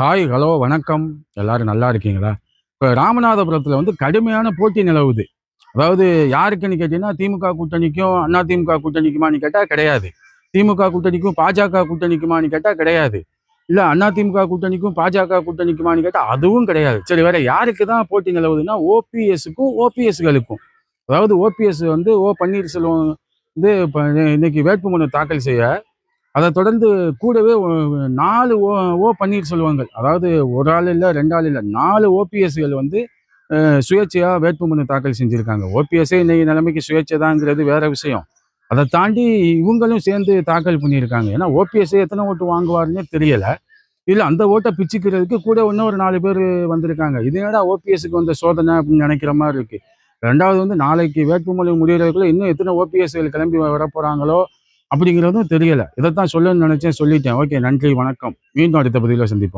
Hi hello வணக்கம். எல்லாரும் நல்லா இருக்கீங்களா? இப்போ ராமநாதபுரத்தில் வந்து கடுமையான போட்டி நிலவுது. அதாவது யாருக்குன்னு கேட்டீங்கன்னா திமுக கூட்டணிக்கும் அண்ணா திமுக கூட்டணிக்குமான்னு கேட்டால் கிடையாது. திமுக கூட்டணிக்கும் பாஜக கூட்டணிக்குமான்னு கேட்டால் கிடையாது. இல்லை அண்ணா திமுக கூட்டணிக்கும் பாஜக கூட்டணிக்குமான்னு கேட்டால் அதுவும் கிடையாது. சரி வேற யாருக்கு தான் போட்டி நிலவுதுன்னா ஓபிஎஸ்க்கும் ஓபிஎஸ்களுக்கும். அதாவது ஓபிஎஸ் வந்து ஓ பன்னீர்செல்வம் வந்து இப்போ இன்னைக்கு வேட்புமனு தாக்கல் செய்ய அதை தொடர்ந்து கூடவே நாலு ஓ ஓ பன்னீர்செல்வங்கள் அதாவது ஒரு ஆள் இல்லை ரெண்டு ஆள் இல்லை நாலு ஓபிஎஸ்கள் வந்து சுயேட்சையாக வேட்புமனு தாக்கல் செஞ்சுருக்காங்க. ஓபிஎஸ்ஸே இன்னைக்கு நிலைமைக்கு சுயேட்சை தாங்கிறது வேற விஷயம். அதை தாண்டி இவங்களும் சேர்ந்து தாக்கல் பண்ணியிருக்காங்க. ஏன்னா ஓபிஎஸ்ஸே எத்தனை ஓட்டு வாங்குவாருன்னு தெரியலை. இல்லை அந்த ஓட்டை பிச்சுக்கிறதுக்கு கூட இன்னும் ஒரு நாலு பேர் வந்திருக்காங்க. இது என்னடா ஓபிஎஸ்க்கு வந்த சோதனை அப்படின்னு நினைக்கிற மாதிரி இருக்குது ரெண்டாவது வந்து நாளைக்கு வேட்புமனு முடிகிறதுக்குள்ளே இன்னும் எத்தனை ஓபிஎஸ்கள் கிளம்பி வர போகிறாங்களோ அப்படிங்கிறதும் தெரியலை. இதைத்தான் சொல்லணும்னு நினச்சேன் சொல்லிட்டேன். ஓகே நன்றி வணக்கம். மீண்டும் அடுத்த பதிவில் சந்திப்போம்.